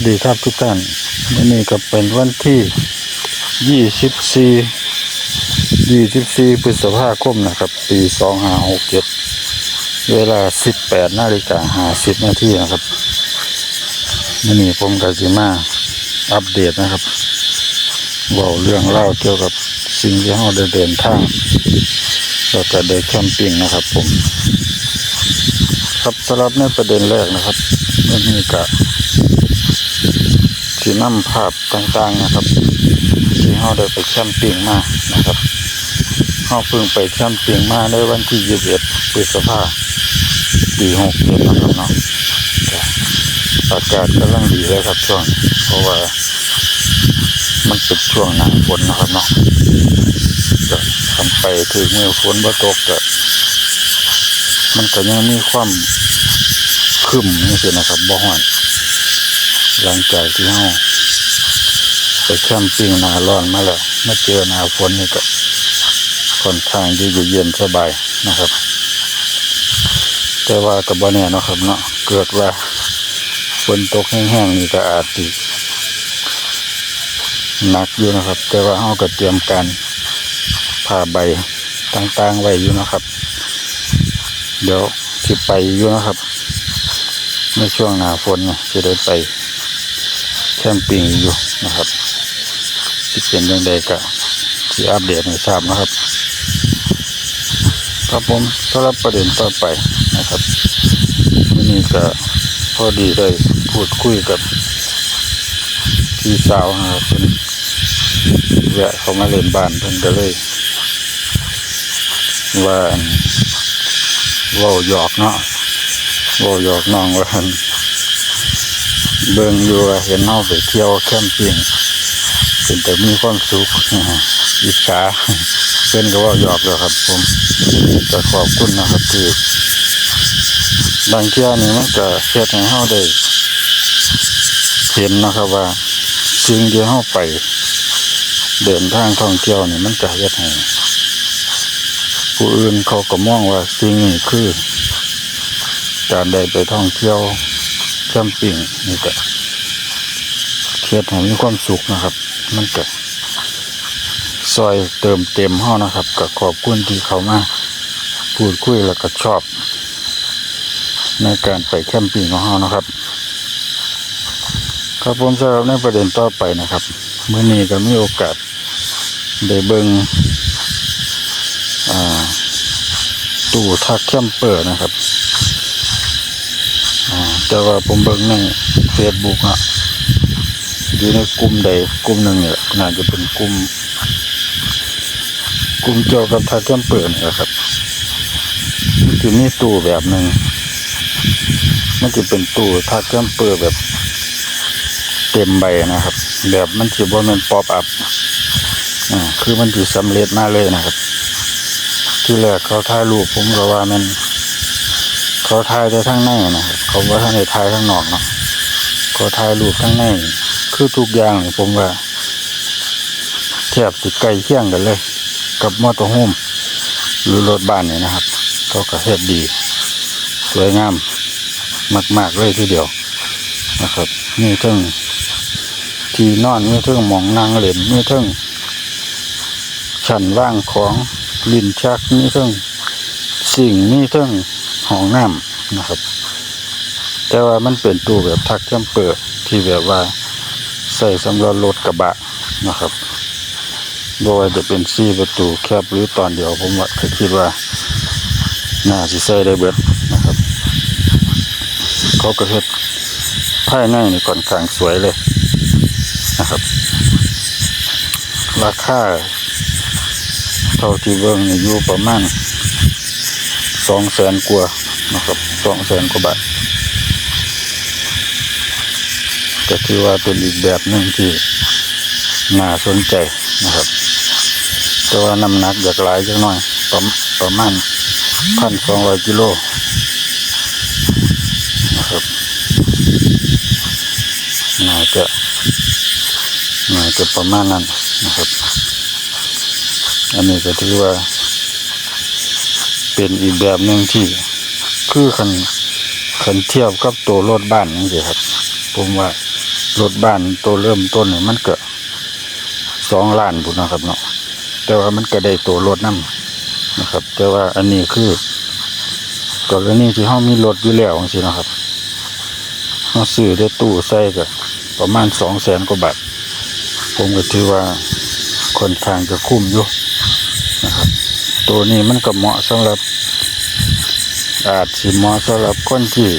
วัสดีครับทุกท่านวันนี้ก็เป็นวันที่ยี่สิบสี่ยี่สิบสี่พฤษภาคมนะครับ ปีสองห้าหกเจ็ดเวลาสิบแปดนาฬิกาห้าสิบนาทีนะครับวันนี้ผมกับจิมาอัปเดตนะครับเว่าเรื่องเล่าเกี่ยวกับสิ่งที่เราได้เดินทางแล้วก็ได้แคมปิ้งนะครับผม ครับสำหรับในประเด็นแรกนะครับวันนี้ก็ สีน้ำภาพต่างๆนะครับที่เราได้ไปแคมปิ้งมานะครับเราเพิ่งไปแคมปิ้งมาในวันที่21พฤษภาปี67นะครับเนาะอากาศกำลังดีเลยครับช่วงเพราะว่ามันเป็นช่วงหนาฝนนะครับเนาะก็ทำไปถึงเมือฝนบ่ตกก็มันก็ยังมีความครึ้มนี่สินะครับบ่ฮ้อน หลังจากที่เราไปแคมปิ้งหนาร้อนมาแล้วมาเจอหนาฝนนี่ก็ค่อนข้างที่จะเย็นสบายนะครับ แต่ว่ากับบ่แน่เนะครับเนาะเกิดว่าฝนตกแห้งๆนี่ก็อาจจะหนักอยู่นะครับ แต่ว่าเราก็เตรียมการผ่าใบต่างๆไว้อยู่นะครับ เดี๋ยวสิไปอยู่นะครับในช่วงหนาฝนเนี่ยจะได้ไป แคมปิ้งอยู่นะครับที่เป็นยังไงก็ที่อัปเดตให้ทราบนะครับ ครับผมสำหรับประเด็นต่อไปนะครับวันนี้ก็พอดีได้พูดคุยกับพี่สาวนะครับเพิ่นแวะเขามาเล่นบ้านเพิ่นก็เลยว่าอั่นว่าหยอกเนาะว่าหยอกน้องว่าอั่น เบิ่งอยู่เห็นเฮาไปเที่ยวแคมปิ้งเป็นแต่มีความสุขอิจฉาเพิ่นก็ว่าหยอกแล้วครับ ผมก็ขอบคุณนะครับที่บางเที่ยนี่มันก็เฮ็ดให้เฮาได้เห็นนะครับว่าสิ่งที่เฮาไป เดินทางท่องเที่ยวนี่มันก็เฮ็ดให้ผู้อื่นเขาก็มองว่าสิ่งนี้คือ การได้ไปท่องเที่ยว แคมปิ้งนี่ก็เฮ็ดให้มีความสุขนะครับ มันก็ซอยเติมเต็มห้องนะครับก็ขอบคุณที่เขามาพูดคุยแล้วก็ชอบ ในการไปแคมปิ้งของเรานะครับ ครับผมสำหรับในประเด็นต่อไปนะครับเมื่อนี้ก็มีโอกาสได้เบิงตู้ทักแคมเปอร์นะครับ แต่ว่าผมเบิ่งในเฟซบุ๊กอะอยู่ในกลุ่มใดกลุ่มหนึ่งเนี่ยน่าจะเป็นกลุ่ม กลุ่มเกี่ยวกับทาแคมเปอร์นี่แหละครับมันจะมีตู้แบบหนึ่งมันจะเป็นตู้ทาแคมเปอร์แบบ เต็มใบนะครับ แบบมันจะบ่แม่นป๊อปอัพอ่าคือมันจะสำเร็จมาเลยนะครับ ที่แรกเขาถ่ายรูปผมก็ว่ามันเขาถ่ายได้ทั้งในนะครับ เขาว่าทั้งในถ่ายทั้งนอกเนาะเขาถ่ายรูปทั้งในคือทุกอย่างนี่ผมว่าแทบติดใกล้เคียงกันเลย กับมอเตอร์โฮมหรือรถบ้านนี่นะครับเขาก็เฮ็ดดี สวยงามมากๆเลยทีเดียวนะครับมีทั้งที่นอนมีทั้งหมองนางเหล่นมีทั้งชั้นว่างของลินชักมีทั้งสิ่งมีทั้งห้องน้ำนะครับ แต่ว่ามันเป็นตู้แบบทักแคมเปอร์ที่แบบว่าใส่สำหรับรถกระบะนะครับบ่ว่าจะเป็นซี่ประตูแคบหรือตอนเดียวผมว่าคิดว่าน่าสิใส่ได้เบิดนะครับ เขาก็เฮ็ดภายในนี่ค่อนข้างสวยเลยนะครับ ราคาเท่าที่เบิ่งอยู่ประมาณสองแสนกว่านะครับสองแสนกว่าบาท ก็ถือว่าเป็นอีกแบบหนึ่งที่น่าสนใจนะครับ แต่ว่าน้ำหนักอยากหลายจังหน่อยประประมาณพันสองร้อยกิโลนะครับน่าจะน่าจะประมาณนั้นนะครับ อันนี้ก็ถือว่า เป็นอีกแบบหนึ่งที่คือคันคันเทียบกับตัวรถบ้านนี่สิครับ ผมว่า รถบ้านตัวเริ่มต้นนี่มันก็สองล้านบุญนะครับเนาะแต่ว่ามันก็ได้ตัวรถนํนะครับ แต่ว่าอันนี้คือกรณีที่เฮามีรถอยู่แล้วจังซี่นะครับเฮาซื้อได้ตู้ใส่ก็ประมาณสองแสนกว่าบาทผมก็ถือว่าค่อนข้างจะคุ้มอยู่นะครับ ตัวนี้มันก็เหมาะสำหรับ อาจสิเหมาะสำหรับคนที่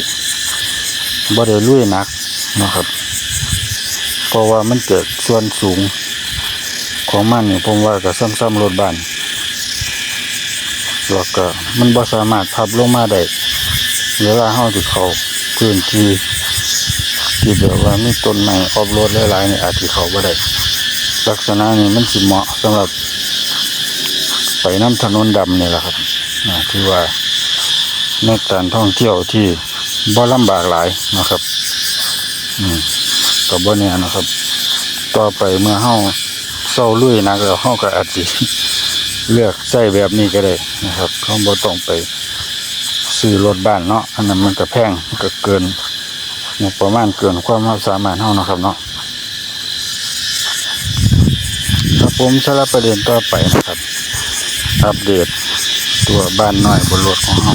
บ่ได้ลุยหนักนะครับ เพราะว่ามันเกิดส่วนสูงของมันนี่ผมว่าก็ซ้ำๆรถบ้านแล้วก็มันบ่สามารถพับลงมาได้เวลาเฮาสิเข้าพื้นที่ที่แบบว่ามีต้นไม้ออฟโรดหลายๆนี่อาจสิเข้าบ่ได้ลักษณะนี้มันสิเหมาะสำหรับไปน้ำถนนดำนี่แหละครับที่ว่าในการท่องเที่ยวที่บ่ลำบากหลายนะครับ อืม ก็บ่แน่นะครับ ต่อไปเมื่อเฮาเศร้าลุยนักแล้วเฮาก็อาจสิเลือกใช้แบบนี้ก็ได้นะครับเขาบ่ต้องไปซื้อรถบ้านเนาะอันนั้นมันก็แพงก็เกินงบประมาณเกินความสามารถเฮานะครับเนาะครับผมสำหรับประเด็นต่อไปนะครับ อัปเดตตัวบ้านน้อยบนรถของเรา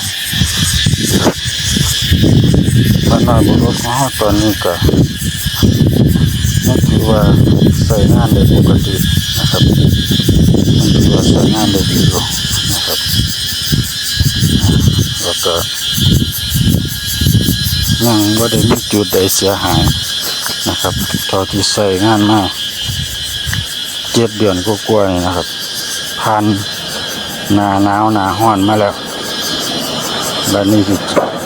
บ้านน้อยบนรถของเราตอนนี้ก็ อว่าใส่งานได้ปกตินะครับนั่นถือว่าใส่งานได้ดีอยู่นะครับแล้วก็ยังไม่ได้มีจุดใดเสียหายนะครับเท่าที่ใส่งานมาเจ็ดเดือนก็กลัวาๆนี่นะครับพันหนาหนาวหนาห้อนมาแล้ว และนี่คือ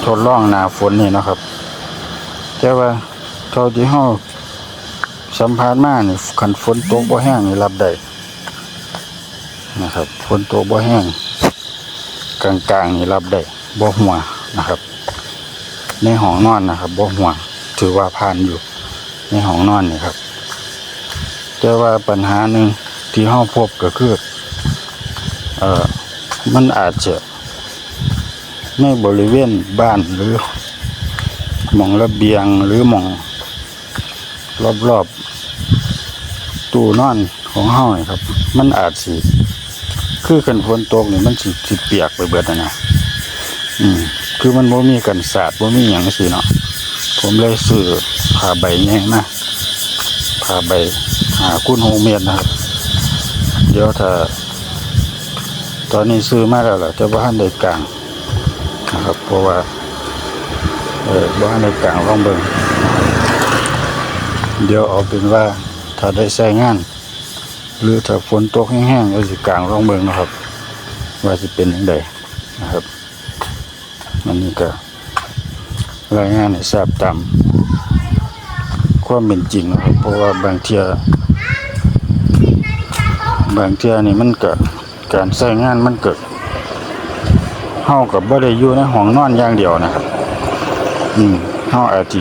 ทดลองหนาฝนนี่นะครับแต่ว่าเท่าที่เฮา สัมภาษณ์มานี่คันฝนตกบ่แห้งนี่รับได้นะครับฝนตกบ่แห้งกลางๆนี่รับได้บ่หัวนะครับ ในห้องนอนนะครับบ่หัวถือว่าผ่านอยู่ ในห้องนอนนี่ครับแต่ว่าปัญหาหนึ่งที่เฮาพบก็คือเอ่อมันอาจจะในบริเวณบ้านหรือหมองระเบียงหรือหมองรอบๆ ตู้นอนของเฮานี่ครับ มันอาจสิคือกันฝนตกนี่มันสิสิเปียกไปเบิดนะนะอืม คือมันบ่มีกันสาดบ่มีหยังสิเนาะผมเลยซื้อผ้าใบแยงมาผ้าใบหาคุณโฮเมตรนะครับเดี๋ยวถ้า ตอนนี้ซื้อมาแล้วล่ะแต่ว่าทันได้กลางนะครับ เพราะว่า เออบ่ทันได้กลางลองเบิ่งเดี๋ยวเอาเป็นว่า ถ้าได้ใช้งาน หรือถ้าฝนตกแห้งๆก็สิกลางลองเบิ่งนะครับ ว่าสิเป็นจังไดนะครับอันนี้ก็รายงานให้ทราบตามความเป็นจริงนะครับ เพราะว่าบางเทียบางเทื่อนี่มันเกิดการใช้งานมันเกิดเฮากับบ่ได้อยู่ในห้องนอนอย่างเดียวนะครับ อืมเฮาอาจสิ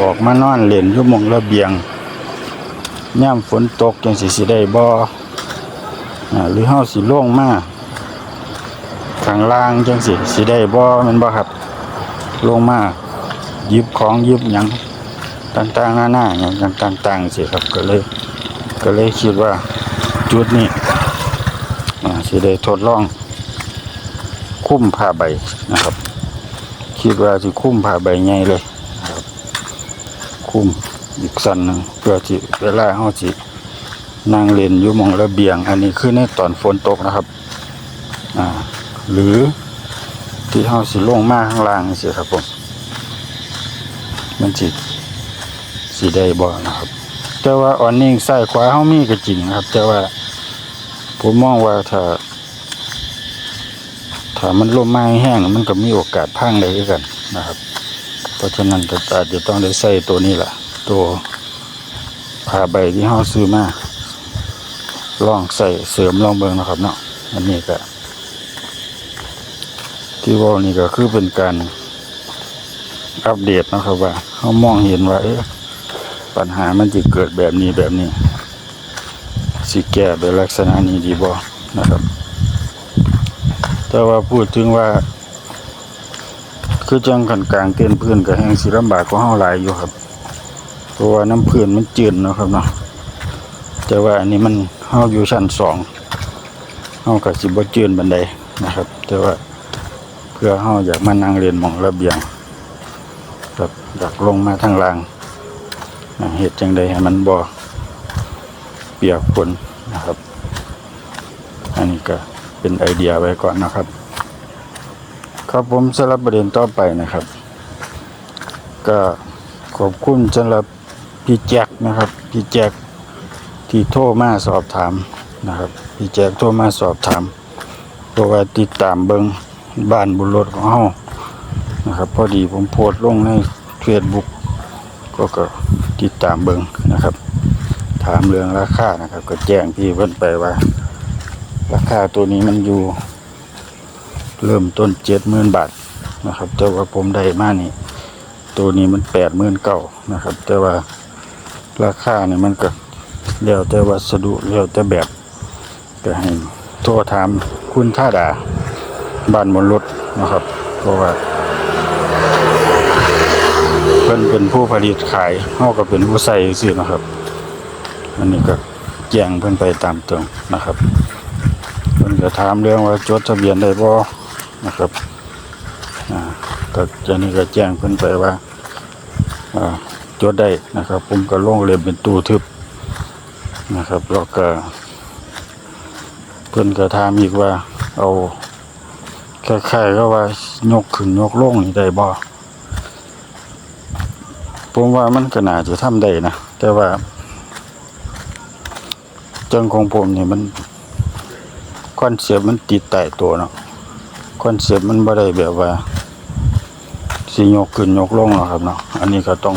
ออกมานอนเล่นอยู่มองระเบียง ยามฝนตกจังสิสิได้บ่อ่าหรือเฮาสิลงมาข้างล่างจังสิสิได้บ่ม่นบ่ครับลงมายิบของยิบหยังต่างๆหน้าๆหยังต่างๆสิครับก็เลยก็เลยคิดว่าจุดนี้สิได้ทดลอง คุ้มผ้าใบนะครับ คิดว่าสิคุ้มผ้าใบใหญ่เลยครับคุ้ม อีกสันหนึ่งเพื่อที่เวลาเฮาสินั่งเล่นอยู่มองระเบียง อันนี้คือในตอนฝนตกนะครับอ่าหรือที่เฮาสิลงมาข้างล่างสิครับผมมันสิสิได้บ่นะครับ แต่ว่าออนนิ่งซ้ายขวาเฮามีก็จริงนะครับ แต่ว่าผมมองว่าถ้าถ้ามันลมไม้แห้งมันก็มีโอกาสพังได้คือกันนะครับ เพราะฉะนั้นก็อาจจะต้องได้ใส่ตัวนี้แหละ ตัวผ้าใบที่เฮาซื้อมาลองใส่เสริมลองเบิ่งนะครับ เนาะอันนี้ก็ที่ว่านี่ก็คือเป็นการอัปเดตนะครับว่าเขามองเห็นว่าเออปัญหามันจะเกิดแบบนี้แบบนี้ สิแก้แบบลักษณะนี้ดีบ่นะครับ แต่ว่าพูดถึงว่า คือจังกันกลางเต้นพื้นกับแห่งสิลำบากก็เฮาหลายอยู่ครับ เพราะว่าน้ำพื้นมันจืดนะครับเนาะแต่ว่าอันนี้มันเฮาอยู่ชั้นสองเฮาก็สิบ่จืดบันไดนะครับ แต่ว่าเพื่อเฮาอยากมานั่งเรียนมองระเบียงแบบอยากลงมาทางล่างเฮ็ดจังไดให้มันบ่เปียกฝนนะครับ อันนี้ก็เป็นไอเดียไว้ก่อนนะครับ ครับผมสำหรับประเด็นต่อไปนะครับ ก็ขอบคุณสำหรับ พี่แจ็คนะครับ พี่แจ็คที่โทรมาสอบถามนะครับ พี่แจ็คโทรมาสอบถามเพราะว่าติดตามเบิงบ้านบุญรถของเฮานะครับพอดีผมโพสต์ลงในเฟซบุ๊กก็ก็ติดตามเบิงนะครับ ถามเรื่องราคานะครับ ก็แจ้งพี่เพิ่นไปว่า ราคาตัวนี้มันอยู่ เริ่มต้นเจ็ดหมื่นบาทนะครับแต่ว่าผมได้มานี่ตัวนี้มันแปดหมื่นเก้านะครับ แต่ว่า ราคาเนี่ยมันก็แล้วแต่วัสดุแล้วแต่แบบก็ให้โทรถามคุณท่าดาบ้านบนรถนะครับ เพราะว่าเพิ่นเป็นผู้ผลิตขายเฮาก็เป็นผู้ใส่ซื่อนะครับ อันนี้ก็แจ้งเพิ่นไปตามตรงนะครับเพิ่นก็ถามเรื่องว่าจดทะเบียนได้บ่นะครับอ่าก็จะนี่ก็แจ้งเพิ่นไปว่าอ่า จดได้นะครับ ผมก็ล่องเรียนเป็นตู้ทึบนะครับแล้วก็เพิ่อนก็ถามอีกว่า เอาคล้ายๆก็ว่ายกขึ้นยกลงนี่ได้บ่ผมว่ามันก็น่าจะทำได้นะแต่ว่า จังของผมนี่มันคอนเซปต์มันติดใต้ตัวเนาะคอนเซปต์มันบ่ได้แบบว่าสิยกขึ้นยกลงเนาะครับเนาะอันนี้ก็ต้อง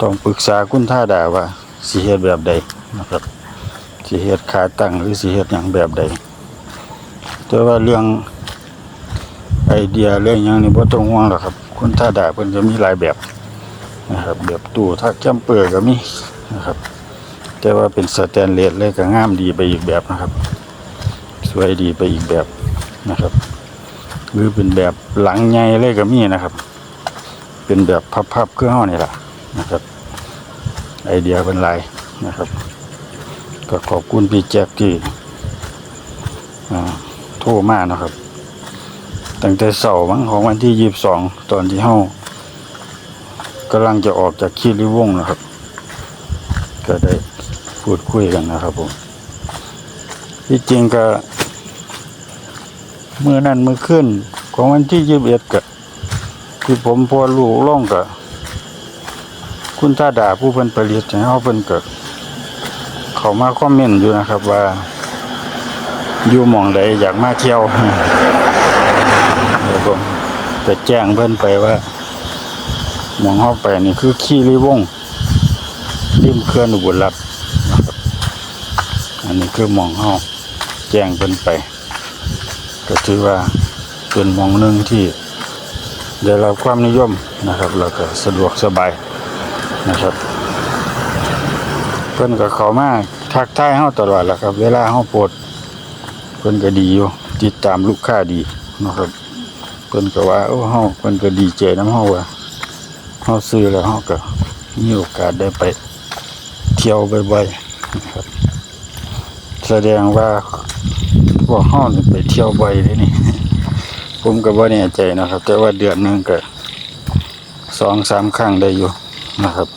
ต้องปรึกษาคุณท่าดาว่าสิเฮ็ดแบบใดนะครับสิเฮ็ดขาตั้งหรือสิเฮ็ดหยังแบบใดแต่ว่าเรื่องไอเดียเรื่องหยังนี่บ่ต้องห่วงหรอกครับ คุณท่าดาเพิ่นจะมีหลายแบบนะครับแบบตู้ทักแคมเปอร์ก็มีนะครับ แต่ว่าเป็นสแตนเลสเลยก็งามดีไปอีกแบบนะครับ สวยดีไปอีกแบบนะครับ หรือเป็นแบบหลังใหญ่เลยก็มีนะครับ เป็นแบบพับๆเครื่องห้อนี่แหละ นะครับ ไอเดียเป็นไรนะครับ ก็ขอบคุณพี่แจ็คที่อ่าโทรมานะครับ ตั้งแต่เสาร์มั้งของวันที่ยี่สิบสองตอนที่เฮากำลังจะออกจากคีรีวงนะครับ ก็ได้พูดคุยกันนะครับผมที่จริงก็เมื่อนั้นเมื่อขึ้นของวันที่ยี่สิบเอ็ดก็ที่ผมพอลูกล่องก็ คุณตาดาผู้เพิ่นผลิตให้เขาเพิ่นเก็เขามาคอมเมนต์อยู่นะครับว่า อยู่หมองใดอยากมาเที่ยวแล้วผมจะแจ้งเพิ่นไปว่าหมองเข้าไปนี่คือขี้ริวงริมเขื่อนอุบลรัตน์นะครับอันนี้คือมองเฮาแจ้งเพิ่นไป ก็ถือว่าเป็นมองหนึ่งที่ได้รับความนิยมนะครับ แล้วก็สะดวกสบาย นะครับ เพิ่นก็เข้ามาทักทายเฮาตลอดแหละครับ เวลาเฮาโพสต์เพิ่นก็ดีอยู่ติดตามลูกค้าดีนะครับเพิ่นก็ว่าโอ้เฮาเพิ่นก็ดีใจนำเฮาว่าเฮาซื้อแล้วเฮาก็มีโอกาสได้ไปเที่ยวบ่อยๆนะครับแสดงว่าพวกเฮานี่ไปเที่ยวบ่อยเลยนี่ ผมก็บ่แน่ใจนะครับ แต่ว่าเดือนหนึงก็สองสามครั้งได้อยู่นะครับ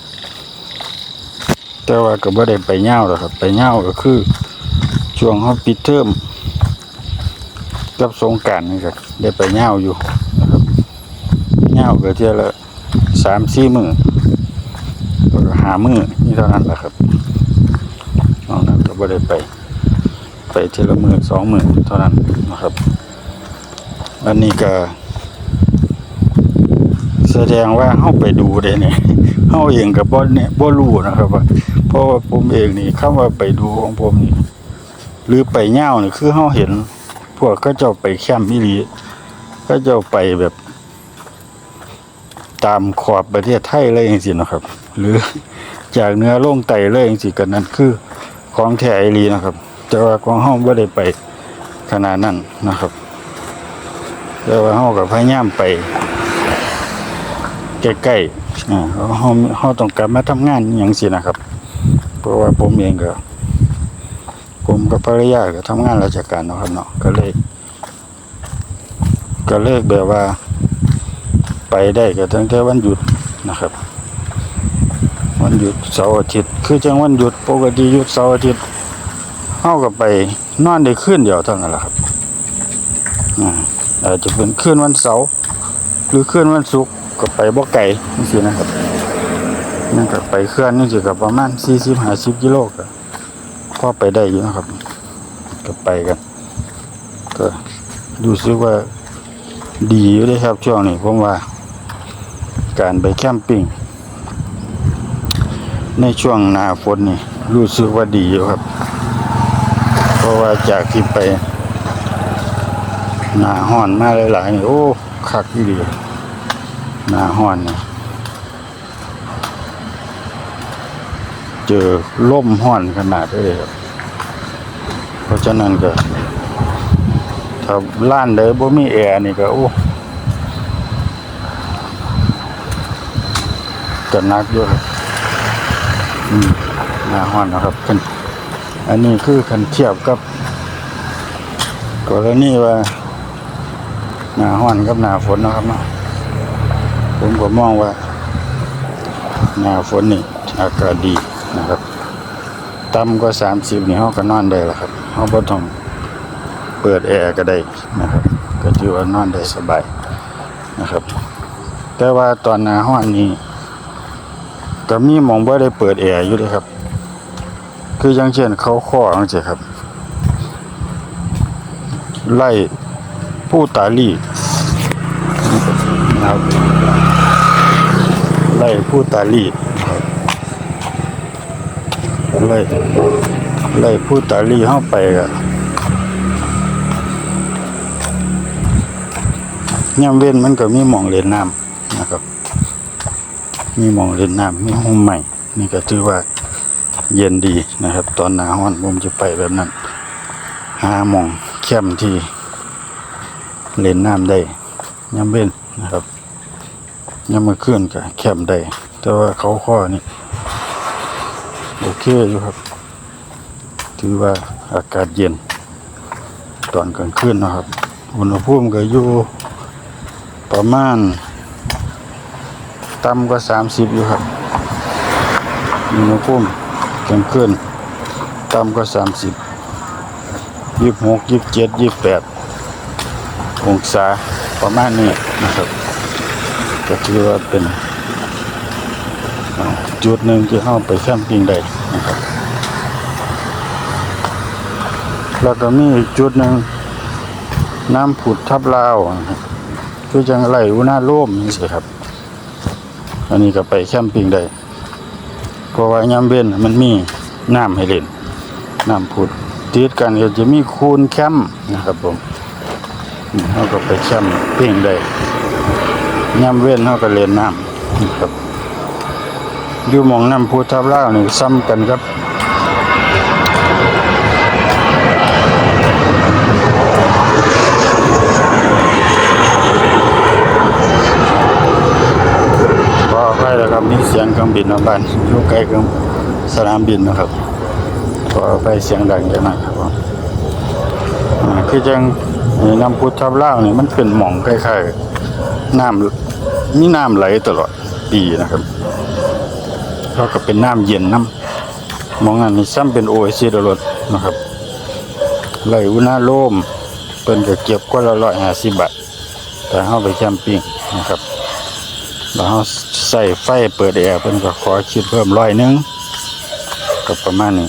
แต่ว่าก็บ่ได้ไปยาหรอกครับ ไปยาก็คือ ช่วงเฮาปิดเทอมกับสงกานต์นี่ก็ได้ไปยาอยู่นะครับยาก็เที่ยละสามสี่มือหามือนี่เท่านั้นแหละครับนอกนั้นก็บ่ได้ไป ไปเทละหมื่นสองหมื่นเท่านั้นนะครับ อันนี้ก็ สดงว่าเข้าไปดูได้เนี่ยเข้าเองกับบ่เนี่ยบ่รู้นะครับว่าเพราะว่าผมเองนี่คำว่าไปดูของผมนี่หรือไปเง่านี่คือเข้าเห็น พวกก็จ้าไปแคมป์อีหลีก็จ้าไปแบบ ตามขอบประเทศไทยเลยจังซี่นะครับ หรือจากเนื้อลงไตเลยจังซี่กันนั่นคือของแท้อีหลีนะครับ แต่ว่าของเฮาบ่ได้ไปขนาดนั้นนะครับ แต่ว่าเฮาก็พยายามไป ใกล้ๆอ่าเฮาเฮาต้องกลับมาทำงานอย่างสินะครับ เพราะว่าผมเองก็ผมกับภรรยาก็ทำงานราชการเนาะครับเนาะก็เลย ก็เลยแบบว่า ไปได้ก็ตั้งแต่วันหยุดนะครับ วันหยุดเสาร์อาทิตย์คือจังวันหยุดปกติหยุดเสาร์อาทิตย์เฮาก็ไปนอนได้คืนเดียวเท่านั้นแหละครับอ่าอาจจะเป็นคืนวันเสาร์หรือคืนวันศุกร์ ก็ไปบ่ไกลจังซี่นะครับนั่นก็ไปเคลื่อนนี่สิก็ประมาณ40-50กิโลก็พอไปได้อยู่นะครับ ก็ไปกันก็รู้สึกว่าดีอยู่เลยครับช่วงนี้ผมว่า การไปแคมปิ้งในช่วงหน้าฝนนี่รู้สึกว่าดีอยู่ครับ เพราะว่าจากที่ไปหน้าห้อนมาหลายๆนี่โอ้คักอีดี หน้าห้อนนี่เจอล่มห้อนขนาดเลยเพราะฉะนั้นก็ ถ้าล้านใดบ่มีแอร์นี่ก็โอ้ก็นักอยู่ครับอืมหน้าฮ้อนนะครับคันอันนี้คือคันเทียบกับกรณีว่าหน้าฮ้อนกับหน้าฝนนะครับเนาะ ผมก็มองว่า หน้าฝนนี่อากาศดีนะครับต่ำกว่า30นี่เฮาก็นอนได้ล้วครับเฮาบ่ต้องเปิดแอร์ก็ได้นะครับ ก็ถือว่านอนได้สบายนะครับ แต่ว่าตอนหน้าห้อนนี้ก็มีมองบ่าได้เปิดแอร์อยู่เลยครับ คืออย่างเช่นเขาข้อจังซี่ครับ ไล่ผู้ตาลีนะครับ ผู้ตาลีไล่ไล่ผู้ตาลีเข้าไปก็ย่ำเว้นมันก็มีหมองเล่นน้ำนะครับ มีหมองเล่นน้ำมีห้องใหม่ นี่ก็ถือว่าเย็นดีนะครับ ตอนหนาร้อนผมจะไปแบบนั้นหาหมองเข้มที่เล่นน้ำได้ย่ำเว้นนะครับ ย่ำมาขึ้นกับเข้มได้ แต่ว่าเขาข้อนี่โอเคอยู่ครับ ถือว่าอากาศเย็น ตอนกลางคืนนะครับ อุณหภูมิก็อยู่ประมาณต่ำกว่าสามสิบอยู่ครับอุณหภูมิกลางคืนต่ำกว่าสามสิบยี่สิบหกยี่สิบเจ็ดยี่สิบแปดองศาประมาณนี้นะครับ ก็ถือว่าเป็นจุดหนึ่งที่เข้าไปแคมปิ้งได้นะครับ แล้วก็มีอีกจุดหนึ่งน้ำผุดทับลาวนะครับคือจังไรอุณาโลมนี่สิครับ อันนี้ก็ไปแคมปิ้งได้เพราะว่ายามเว้นมันมีน้ำให้เล่นน้ำผุดติดกันก็จะมีคูนแคมป์นะครับผมเราก็ไปแคมปิ้งได้ ยามเว้นเราก็เล่นน้ำนครับอยู่มองน้ำพุทับล่าวนี่ซ้ำกันครับพอไปแล้วครับมีเสียงเครื่องบินมาบ้านอยู่ใกล้กับสนามบินนะครับพอไปเสียงดังจังนะครับผมคือจังน้ำพุทับล่าวนี่มันเป็นหม่องคล้ายๆ น้ำมีน้ำไหลตลอดปีนะครับแล้วก็เป็นน้ำเย็นน้ำมองนั้นนี่ซ้ำเป็นโอเอซิสตลอดนะครับไหลอุณาโลมเป็นก็เก็บก็ละร้อยห้าสิบบาทแต่เข้าไปแคมปิ้งนะครับแล้วเราใส่ไฟเปิดแอร์เพิ่นก็ขอคิดเพิ่มร้อยหนึงก็ประมาณนี้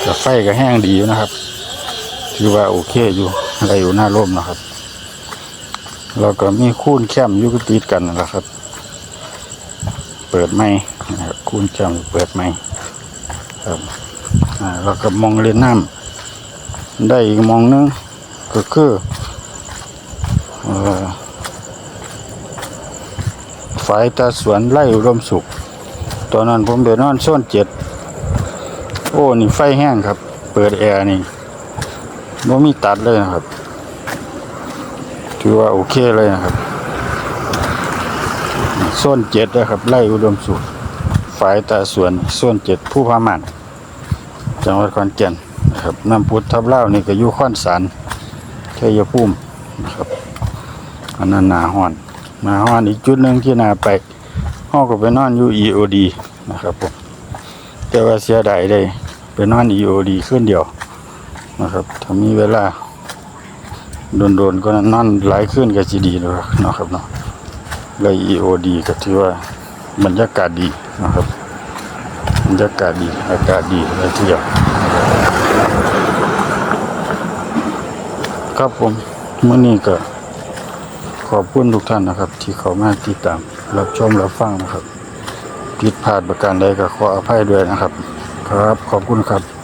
แต่ไฟก็แห้งดีอยู่นะครับ ถือว่าโอเคอยู่อะไรอยู่หน้าร่มนะครับ แล้วก็มีคูนแคมอยู่ก็ติดกันนะครับ เปิดไม้นะครับคูนแคมเปิดไม้ครับอ่าแล้วก็มองเล่นน้ำได้อีกมองหนึงก็คือฝ่ายตาสวนไล่อุดมสุข ตอนนั้นผมไปนอนโซนเจ็ดโอ้ นี่ไฟแห้งครับ เปิดแอร์นี่บ่มีตัดเลยนะครับ ถือว่าโอเคเลยนะครับโซนเจ็ดนะครับ ไล่อุดมสุขฝ่ายตาสวนโซนเจ็ดผู้พามันจังหวัดขอนแก่นนะครับน้ำพุทธทับเล่านี่ก็อยู่ข้อนสารชัยภูมินะครับอันนั้นนาห้อนนาห้อนอีกจุดหนึ่งที่นาไปห้องก็ไปนอนอยู่ EOD นะครับผมแต่ว่าเสียดายได้ไปนอน EOD ขึ้นเดียวนะครับถ้ามีเวลา โดนๆก็นอนหลายขึ้นก็จะดีเลยเนาะครับเนาะเลย EOD ก็ถือว่าบรรยากาศดีนะครับ บรรยากาศดีอากาศดีเลยทีเดียวครับผมมื้อนี้ก็ขอบคุณทุกท่านนะครับ ที่เข้ามาติดตามรับชมรับฟังนะครับผิดพลาดประการใดก็ขออภัยด้วยนะครับ ครับขอบคุณครับ